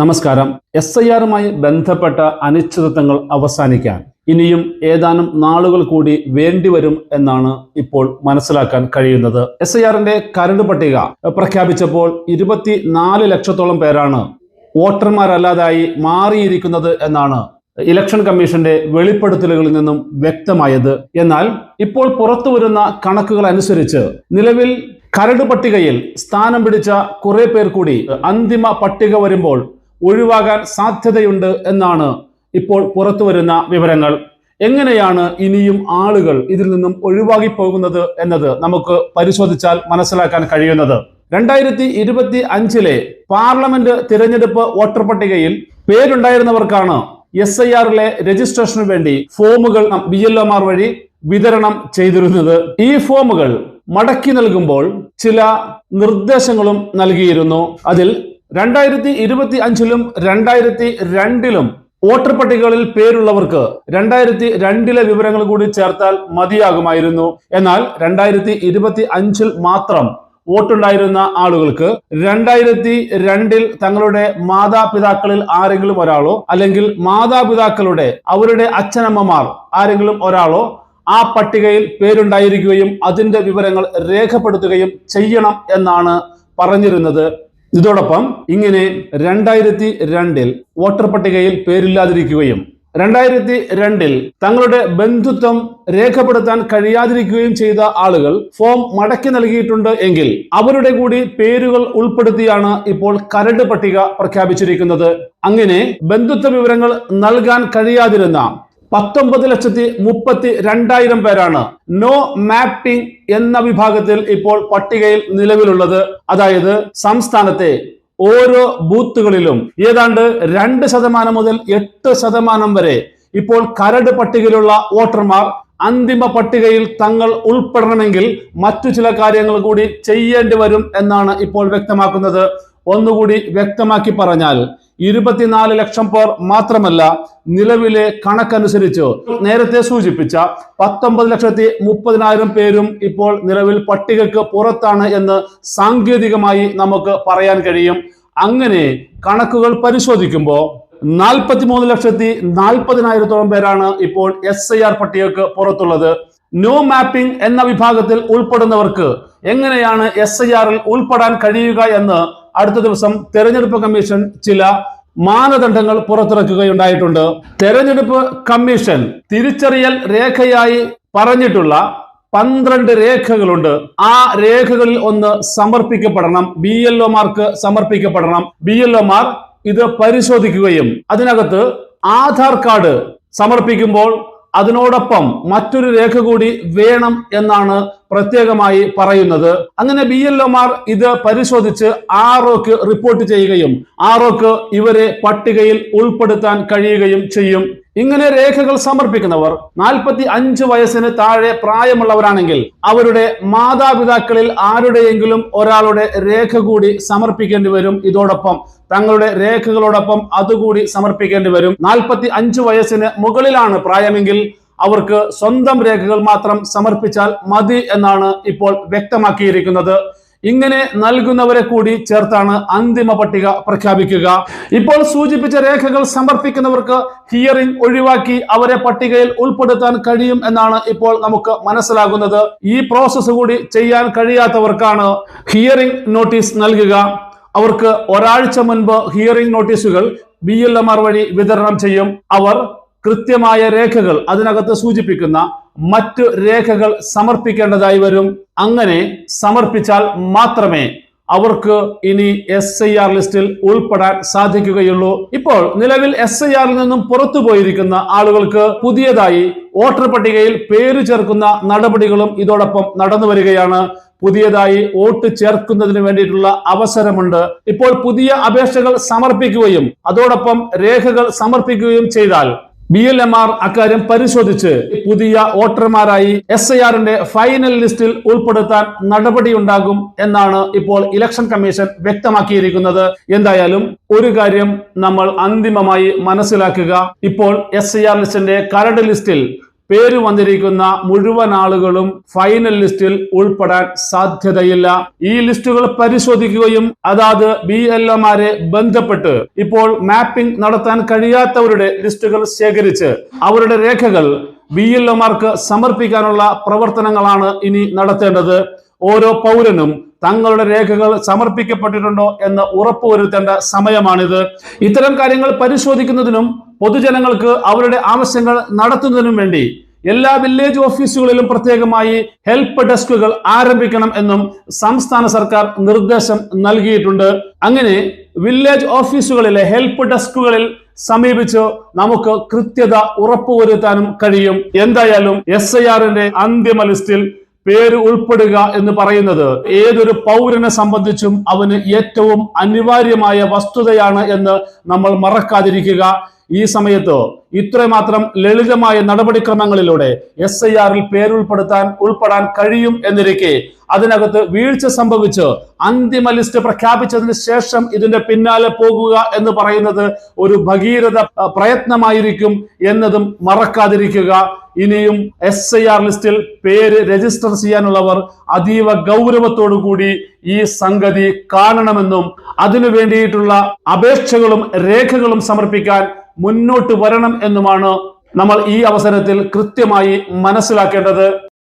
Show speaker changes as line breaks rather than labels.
നമസ്കാരം. S I ആറുമായി ബന്ധപ്പെട്ട അനിശ്ചിതത്വങ്ങൾ അവസാനിക്കാൻ ഇനിയും ഏതാനും നാളുകൾ കൂടി വേണ്ടിവരും എന്നാണ് ഇപ്പോൾ മനസ്സിലാക്കാൻ കഴിയുന്നത്. എസ് ഐ ആറിന്റെ കരട് പട്ടിക പ്രഖ്യാപിച്ചപ്പോൾ ഇരുപത്തിനാല് ലക്ഷത്തോളം പേരാണ് വോട്ടർമാരല്ലാതായി മാറിയിരിക്കുന്നത് എന്നാണ് ഇലക്ഷൻ കമ്മീഷന്റെ വെളിപ്പെടുത്തലുകളിൽ നിന്നും വ്യക്തമായത്. എന്നാൽ ഇപ്പോൾ പുറത്തു വരുന്ന കണക്കുകൾ അനുസരിച്ച് നിലവിൽ കരട് പട്ടികയിൽ സ്ഥാനം പിടിച്ച കുറെ പേർ കൂടി അന്തിമ പട്ടിക വരുമ്പോൾ ഒഴിവാകാൻ സാധ്യതയുണ്ട് എന്നാണ് ഇപ്പോൾ പുറത്തു വരുന്ന വിവരങ്ങൾ. എങ്ങനെയാണ് ഇനിയും ആളുകൾ ഇതിൽ നിന്നും ഒഴിവാകി പോകുന്നത് എന്നത് നമുക്ക് പരിശോധിച്ചാൽ മനസ്സിലാക്കാൻ കഴിയുന്നത്. രണ്ടായിരത്തി ഇരുപത്തി അഞ്ചിലെ പാർലമെന്റ് തിരഞ്ഞെടുപ്പ് വോട്ടർ പട്ടികയിൽ പേരുണ്ടായിരുന്നവർക്കാണ് എസ് ഐ ആറിലെ രജിസ്ട്രേഷന് വേണ്ടി ഫോമുകൾ ബി എൽ ഒമാർ വഴി വിതരണം ചെയ്തിരുന്നത്. ഈ ഫോമുകൾ മടക്കി നൽകുമ്പോൾ ചില നിർദ്ദേശങ്ങളും നൽകിയിരുന്നു. അതിൽ രണ്ടായിരത്തി ഇരുപത്തി അഞ്ചിലും രണ്ടായിരത്തി രണ്ടിലും വോട്ടർ പട്ടികകളിൽ പേരുള്ളവർക്ക് രണ്ടായിരത്തി രണ്ടിലെ വിവരങ്ങൾ കൂടി ചേർത്താൽ മതിയാകുമായിരുന്നു. എന്നാൽ രണ്ടായിരത്തി ഇരുപത്തി അഞ്ചിൽ മാത്രം വോട്ടുണ്ടായിരുന്ന ആളുകൾക്ക് രണ്ടായിരത്തി രണ്ടിൽ തങ്ങളുടെ മാതാപിതാക്കളിൽ ആരെങ്കിലും ഒരാളോ അല്ലെങ്കിൽ മാതാപിതാക്കളുടെ അവരുടെ അച്ഛനമ്മമാർ ആരെങ്കിലും ഒരാളോ ആ പട്ടികയിൽ പേരുണ്ടായിരിക്കുകയും അതിന്റെ വിവരങ്ങൾ രേഖപ്പെടുത്തുകയും ചെയ്യണം എന്നാണ് പറഞ്ഞിരുന്നത്. ഇതോടൊപ്പം ഇങ്ങനെ രണ്ടായിരത്തി രണ്ടിൽ വോട്ടർ പട്ടികയിൽ പേരില്ലാതിരിക്കുകയും രണ്ടായിരത്തി രണ്ടിൽ തങ്ങളുടെ ബന്ധുത്വം രേഖപ്പെടുത്താൻ കഴിയാതിരിക്കുകയും ചെയ്ത ആളുകൾ ഫോം മടക്കി നൽകിയിട്ടുണ്ട് എങ്കിൽ അവരുടെ കൂടി പേരുകൾ ഉൾപ്പെടുത്തിയാണ് ഇപ്പോൾ കരട് പട്ടിക പ്രഖ്യാപിച്ചിരിക്കുന്നത്. അങ്ങനെ ബന്ധുത്വ വിവരങ്ങൾ നൽകാൻ കഴിയാതിരുന്ന പത്തൊമ്പത് ലക്ഷത്തി മുപ്പത്തി രണ്ടായിരം പേരാണ്. നോ മാപ്പിംഗ് എന്ന വിഭാഗത്തിൽ ഇപ്പോൾ പട്ടികയിൽ നിലവിലുള്ളത്. അതായത് സംസ്ഥാനത്തെ ഓരോ ബൂത്തുകളിലും ഏതാണ്ട് രണ്ട് ശതമാനം മുതൽ എട്ട് ശതമാനം വരെ ഇപ്പോൾ കരട് പട്ടികയിലുള്ള വോട്ടർമാർ അന്തിമ പട്ടികയിൽ തങ്ങൾ ഉൾപ്പെടണമെങ്കിൽ മറ്റു ചില കാര്യങ്ങൾ കൂടി ചെയ്യേണ്ടി വരും എന്നാണ് ഇപ്പോൾ വ്യക്തമാക്കുന്നത്. ഒന്നുകൂടി വ്യക്തമാക്കി പറഞ്ഞാൽ ഇരുപത്തിനാല് ലക്ഷം പേർ മാത്രമല്ല നിലവിലെ കണക്കനുസരിച്ച് നേരത്തെ സൂചിപ്പിച്ച പത്തൊമ്പത് ലക്ഷത്തി മുപ്പതിനായിരം പേരും ഇപ്പോൾ നിലവിൽ പട്ടികക്ക് പുറത്താണ് എന്ന് സാങ്കേതികമായി നമുക്ക് പറയാൻ കഴിയും. അങ്ങനെ കണക്കുകൾ പരിശോധിക്കുമ്പോൾ നാൽപ്പത്തിമൂന്ന് ലക്ഷത്തി നാൽപ്പതിനായിരത്തോളം പേരാണ് ഇപ്പോൾ എസ് ഐ ആർ പട്ടികക്ക് പുറത്തുള്ളത്. നോ മാപ്പിംഗ് എന്ന വിഭാഗത്തിൽ ഉൾപ്പെടുന്നവർക്ക് എങ്ങനെയാണ് എസ് ഐ ആറിൽ ഉൾപ്പെടാൻ കഴിയുക എന്ന് അടുത്ത ദിവസം തെരഞ്ഞെടുപ്പ് കമ്മീഷൻ ചില മാനദണ്ഡങ്ങൾ പുറത്തിറക്കുകയുണ്ടായിട്ടുണ്ട്. തെരഞ്ഞെടുപ്പ് കമ്മീഷൻ തിരിച്ചറിയൽ രേഖയായി പറഞ്ഞിട്ടുള്ള പന്ത്രണ്ട് രേഖകളുണ്ട്. ആ രേഖകളിൽ ഒന്ന് സമർപ്പിക്കപ്പെടണം. ബി എൽ ഒമാർക്ക് സമർപ്പിക്കപ്പെടണം. ബി എൽ ഒമാർ ഇത് പരിശോധിക്കുകയും അതിനകത്ത് ആധാർ കാർഡ് സമർപ്പിക്കുമ്പോൾ അതിനോടൊപ്പം മറ്റൊരു രേഖ കൂടി വേണം എന്നാണ് പ്രത്യേകമായി പറയുന്നത്. അങ്ങനെ ബി എൽ ഒമാർ ഇത് പരിശോധിച്ച് ആറോക്ക് റിപ്പോർട്ട് ചെയ്യുകയും ആറോക്ക് ഇവരെ പട്ടികയിൽ ഉൾപ്പെടുത്താൻ കഴിയുകയും ചെയ്യും. ഇങ്ങനെ രേഖകൾ സമർപ്പിക്കുന്നവർ നാൽപ്പത്തി അഞ്ച് വയസ്സിന് താഴെ പ്രായമുള്ളവരാണെങ്കിൽ അവരുടെ മാതാപിതാക്കളിൽ ആരുടെയെങ്കിലും ഒരാളുടെ രേഖ കൂടി സമർപ്പിക്കേണ്ടി വരും. ഇതോടൊപ്പം തങ്ങളുടെ രേഖകളോടൊപ്പം അതുകൂടി സമർപ്പിക്കേണ്ടി വരും. നാൽപ്പത്തി അഞ്ച് വയസ്സിന് മുകളിലാണ് പ്രായമെങ്കിൽ അവർക്ക് സ്വന്തം രേഖകൾ മാത്രം സമർപ്പിച്ചാൽ മതി എന്നാണ് ഇപ്പോൾ വ്യക്തമാക്കിയിരിക്കുന്നത്. ഇങ്ങനെ നൽകുന്നവരെ കൂടി ചേർത്താണ് അന്തിമ പട്ടിക പ്രഖ്യാപിക്കുക. ഇപ്പോൾ സൂചിപ്പിച്ച രേഖകൾ സമർപ്പിക്കുന്നവർക്ക് ഹിയറിംഗ് ഒഴിവാക്കി അവരെ പട്ടികയിൽ ഉൾപ്പെടുത്താൻ കഴിയും എന്നാണ് ഇപ്പോൾ നമുക്ക് മനസ്സിലാകുന്നത്. ഈ പ്രോസസ്സ് കൂടി ചെയ്യാൻ കഴിയാത്തവർക്കാണ് ഹിയറിംഗ് നോട്ടീസ് നൽകുക. അവർക്ക് ഒരാഴ്ച മുൻപ് ഹിയറിംഗ് നോട്ടീസുകൾ ബി എൽ എം ആർ വഴി വിതരണം ചെയ്യും. അവർ കൃത്യമായ രേഖകൾ അതിനകത്ത് സൂചിപ്പിക്കുന്ന മറ്റു രേഖകൾ സമർപ്പിക്കേണ്ടതായി വരും. അങ്ങനെ സമർപ്പിച്ചാൽ മാത്രമേ അവർക്ക് ഇനി എസ് ഐ ആർ ലിസ്റ്റിൽ ഉൾപ്പെടാൻ സാധിക്കുകയുള്ളൂ. ഇപ്പോൾ നിലവിൽ എസ് ഐ ആറിൽ നിന്നും പുറത്തു പോയിരിക്കുന്ന ആളുകൾക്ക് പുതിയതായി വോട്ടർ പട്ടികയിൽ പേര് ചേർക്കുന്ന നടപടികളും ഇതോടൊപ്പം നടന്നു വരികയാണ് പുതിയതായി വോട്ട് ചേർക്കുന്നതിന് വേണ്ടിയിട്ടുള്ള അവസരമുണ്ട്. ഇപ്പോൾ പുതിയ അപേക്ഷകൾ സമർപ്പിക്കുകയും അതോടൊപ്പം രേഖകൾ സമർപ്പിക്കുകയും ചെയ്താൽ ബി എൽ എം ആർ അക്കാര്യം പരിശോധിച്ച് പുതിയ വോട്ടർമാരായി എസ് ഐ ആറിന്റെ ഫൈനൽ ലിസ്റ്റിൽ ഉൾപ്പെടുത്താൻ നടപടിയുണ്ടാകും എന്നാണ് ഇപ്പോൾ ഇലക്ഷൻ കമ്മീഷൻ വ്യക്തമാക്കിയിരിക്കുന്നത്. എന്തായാലും ഒരു കാര്യം നമ്മൾ അന്തിമമായി മനസ്സിലാക്കുക. ഇപ്പോൾ എസ് ഐ ആർ ലിസ്റ്റിന്റെ കരട് ലിസ്റ്റിൽ പേര് വന്നിരിക്കുന്ന മുഴുവൻ ആളുകളും ഫൈനൽ ലിസ്റ്റിൽ ഉൾപ്പെടാൻ സാധ്യതയില്ല. ഈ ലിസ്റ്റുകൾ പരിശോധിക്കുകയും അതാത് ബി എൽ ഒമാരെ ബന്ധപ്പെട്ട് ഇപ്പോൾ മാപ്പിംഗ് നടത്താൻ കഴിയാത്തവരുടെ ലിസ്റ്റുകൾ ശേഖരിച്ച് അവരുടെ രേഖകൾ ബി എൽ ഒമാർക്ക് സമർപ്പിക്കാനുള്ള പ്രവർത്തനങ്ങളാണ് ഇനി നടത്തേണ്ടത്. ഓരോ പൗരനും തങ്ങളുടെ രേഖകൾ സമർപ്പിക്കപ്പെട്ടിട്ടുണ്ടോ എന്ന് ഉറപ്പുവരുത്തേണ്ട സമയമാണിത്. ഇത്തരം കാര്യങ്ങൾ പരിശോധിക്കുന്നതിനും പൊതുജനങ്ങൾക്ക് അവരുടെ ആവശ്യങ്ങൾ നടത്തുന്നതിനും വേണ്ടി എല്ലാ വില്ലേജ് ഓഫീസുകളിലും പ്രത്യേകമായി ഹെൽപ്പ് ഡെസ്കുകൾ ആരംഭിക്കണം എന്നും സംസ്ഥാന സർക്കാർ നിർദ്ദേശം നൽകിയിട്ടുണ്ട്. അങ്ങനെ വില്ലേജ് ഓഫീസുകളിലെ ഹെൽപ്പ് ഡെസ്കുകളിൽ സമീപിച്ച് നമുക്ക് കൃത്യത ഉറപ്പുവരുത്താനും കഴിയും. എന്തായാലും എസ് ഐ ആറിന്റെ അന്തിമ ലിസ്റ്റിൽ പേര് ഉൾപ്പെടുക എന്ന് പറയുന്നത് ഏതൊരു പൗരനെ സംബന്ധിച്ചും അവന് ഏറ്റവും അനിവാര്യമായ വസ്തുതയാണ് എന്ന് നമ്മൾ മറക്കാതിരിക്കുക. ഈ സമയത്ത് ഇത്രമാത്രം ലളിതമായ നടപടിക്രമങ്ങളിലൂടെ എസ് ഐ ആറിൽ പേരുൾപ്പെടുത്താൻ ഉൾപ്പെടാൻ കഴിയും എന്നിരിക്കെ അതിനകത്ത് വീഴ്ച സംഭവിച്ച് അന്തിമ ലിസ്റ്റ് പ്രഖ്യാപിച്ചതിന് ശേഷം ഇതിന്റെ പിന്നാലെ പോകുക എന്ന് പറയുന്നത് ഒരു ഭഗീരഥ പ്രയത്നമായിരിക്കും എന്നതും മറക്കാതിരിക്കുക. ഇനിയും എസ് ഐ ആർ ലിസ്റ്റിൽ പേര് രജിസ്റ്റർ ചെയ്യാനുള്ളവർ അതീവ ഗൗരവത്തോടു കൂടി ഈ സംഗതി കാണണമെന്നും അതിനു വേണ്ടിയിട്ടുള്ള അപേക്ഷകളും രേഖകളും സമർപ്പിക്കാൻ മുന്നോട്ട് വരണം എന്നുമാണ് നമ്മൾ ഈ അവസരത്തിൽ കൃത്യമായി മനസ്സിലാക്കേണ്ടത്.